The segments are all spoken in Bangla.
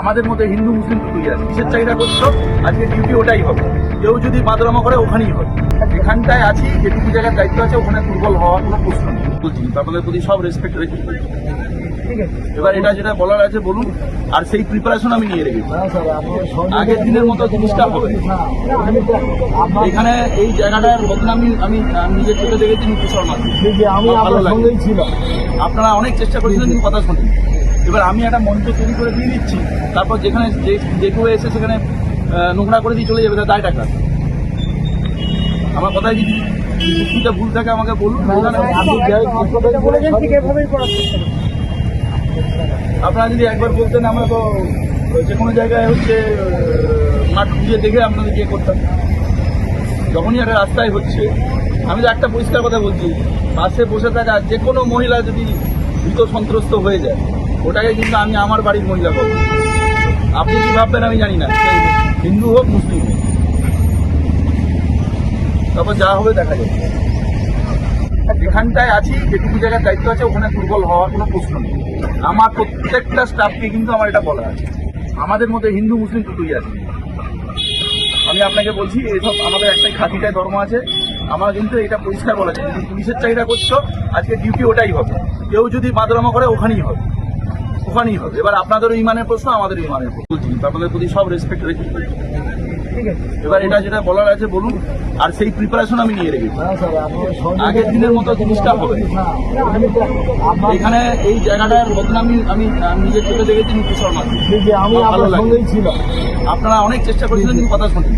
আমাদের মধ্যে হিন্দু মুসলিম দুটোই আছে। কিসের চাহিদা করছ আজকে ডিউটি ওটাই হবে। কেউ যদি বাদরামা করে ওখানেই হবে। এখানটায় আছি যেটুকু জায়গার দায়িত্ব আছে ওখানে দুর্বল হওয়ার কোনো প্রশ্ন নেই। বলছি আপনাদের প্রতি সব রেসপেক্ট রেখে এবার এটা যেটা বলার আছে বলুন। আর সেই প্রিপারেশন আমি নিয়ে রেখেছি। আগের দিনের মতো জিনিসটা হবে। এখানে এই জায়গাটার বদনামি আমি আমি নিজের চোখে দেখেছি নীতি শর্মা। ভালো লাগে। আপনারা অনেক চেষ্টা করেছিলেন কিন্তু কথা শুনি এবার আমি একটা মঞ্চ তৈরি করে দিয়ে দিচ্ছি তারপর যেখানে যে যে কেউ এসে সেখানে নোংরা করে দিয়ে চলে যাবে তার দায় টাকা। আমার কথায় যদি যুক্তিটা ভুল থাকে আমাকে বলুন আপনারা যদি একবার বলতেন আমরা তো যে কোনো জায়গায় হচ্ছে মাঠ খুঁজে দেখে আপনাদের গিয়ে করতাম। যখনই একটা রাস্তায় হচ্ছে আমি তো একটা পরিষ্কার কথা বলছি বাসে বসে থাকা যে কোনো মহিলা যদি ভীত সন্ত্রস্ত হয়ে যায় ওটাকে কিন্তু আমি আমার বাড়ির মহিলা পাবো আপনি কি ভাববেন আমি জানি না। হিন্দু হোক, মুসলিম হোক। তারপর যা হবে দেখা যাবে। যেখানটায় আছি, যেটুকু জায়গার দায়িত্ব আছে, ওখানে দুর্বল হওয়ার কোনো প্রশ্ন নেই। আমার প্রত্যেকটা স্টাফকে কিন্তু আমার এটা বলা আছে। আমাদের মধ্যে হিন্দু, মুসলিম দুটোই আছে। আমি আপনাকে বলছি এইসব আমাদের একটাই খাতিটায় ধর্ম আছে। আমার কিন্তু এটা পরিষ্কার বলা আছে পুলিশের চাহিদা করছ, আজকে ডিউটি ওটাই হবে। কেউ যদি বাদরামা করে, ওখানেই হবে। ওখানেই হবে। এবার আপনাদেরও ইমানের প্রশ্ন আমাদেরও ইমানের প্রশ্ন। আপনাদের প্রতি সব রেসপেক্ট রেখে এবার এটা যেটা বলার আছে বলুন আর সেই প্রিপারেশন আমি নিয়ে রেখেছি। আগের দিনের মতো জিনিসটা হবে। এখানে এই জায়গাটার বদনামি আমি আমি নিজের চোখে দেখেছি নীতি শর্মা। ভালো লাগে। আপনারা অনেক চেষ্টা করেছিলেন কিন্তু কথা শুনি।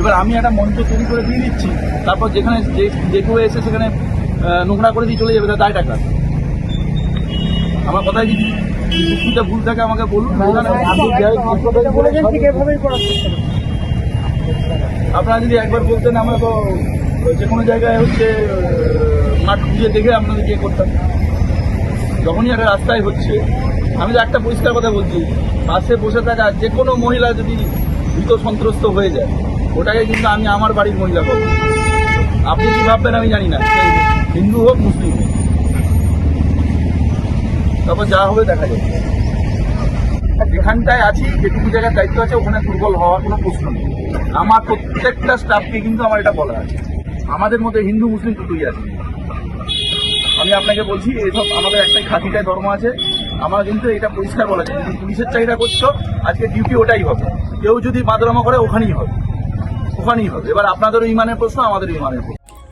এবার আমি একটা মঞ্চ তৈরি করে দিয়ে দিচ্ছি তারপর যেখানে যে যে কেউ এসে সেখানে নোংরা করে দিয়ে চলে যাবে তার দায় টাকা আমার কথায় যদি যুক্তিটা ভুল থাকে আমাকে বলুন আপনারা যদি একবার বলতেন আমরা তো যে কোনো জায়গায় হচ্ছে মাঠ খুঁজে দেখে আপনাদের ইয়ে করতাম। যখনই একটা রাস্তায় হচ্ছে আমি তো একটা পরিষ্কার কথা বলছি বাসে বসে থাকা যে কোনো মহিলা যদি ভীত সন্ত্রস্ত হয়ে যায় ওটাকে কিন্তু আমি আমার বাড়ির মহিলা পাবো আপনি কি ভাববেন আমি জানি না। হিন্দু হোক মুসলিম হোক। তারপর যা হবে দেখা যাবে। যেখানটায় আছি, যেটুকু জায়গার দায়িত্ব আছে, ওখানে দুর্বল হওয়ার কোনো প্রশ্ন নেই। আমার প্রত্যেকটা স্টাফকে কিন্তু আমার এটা বলা আছে। আমাদের মধ্যে হিন্দু, মুসলিম দুটোই আছে। আমি আপনাকে বলছি এইসব আমাদের একটাই খাতিটায় ধর্ম আছে। আমার কিন্তু এটা পরিষ্কার বলা যদি পুলিশের চাহিদা করছ, আজকে ডিউটি ওটাই হবে। কেউ যদি বাদরামা করে, ওখানেই হবে। ওখানেই হবে। এবার আপনাদেরও ইমানের প্রশ্ন, আমাদেরও ইমানের প্রশ্ন।